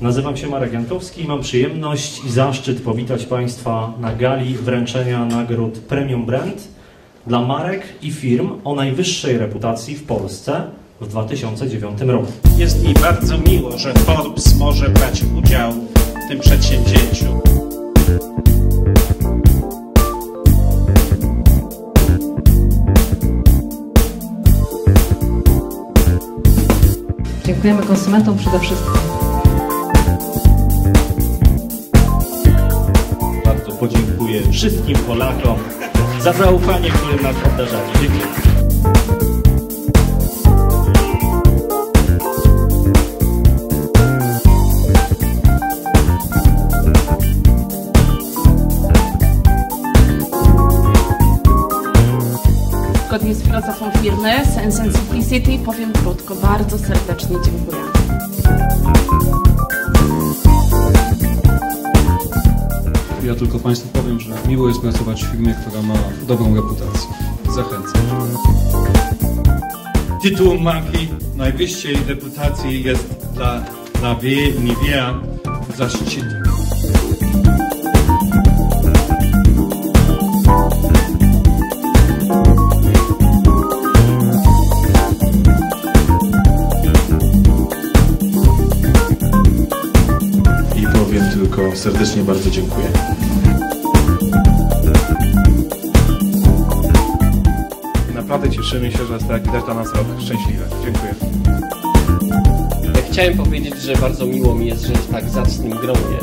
Nazywam się Marek Jankowski i mam przyjemność i zaszczyt powitać Państwa na gali wręczenia nagród Premium Brand dla marek i firm o najwyższej reputacji w Polsce w 2009 roku. Jest mi bardzo miło, że Forbes może brać udział w tym przedsięwzięciu. Dziękujemy konsumentom przede wszystkim. Podziękuję wszystkim Polakom za zaufanie, którym nas obdarzali. Dziękuję. Zgodnie z filozofią firmy Sense and Simplicity powiem krótko, bardzo serdecznie dziękuję. Ja tylko Państwu powiem, że miło jest pracować w firmie, która ma dobrą reputację. Zachęcam. Tytuł marki najwyższej reputacji jest dla, dla Nivea zaszczytem. Tylko serdecznie bardzo dziękuję. Naprawdę cieszymy się, że jest taki też dla nas rok szczęśliwy. Dziękuję. Chciałem powiedzieć, że bardzo miło mi jest żyć w tak zacnym gronie.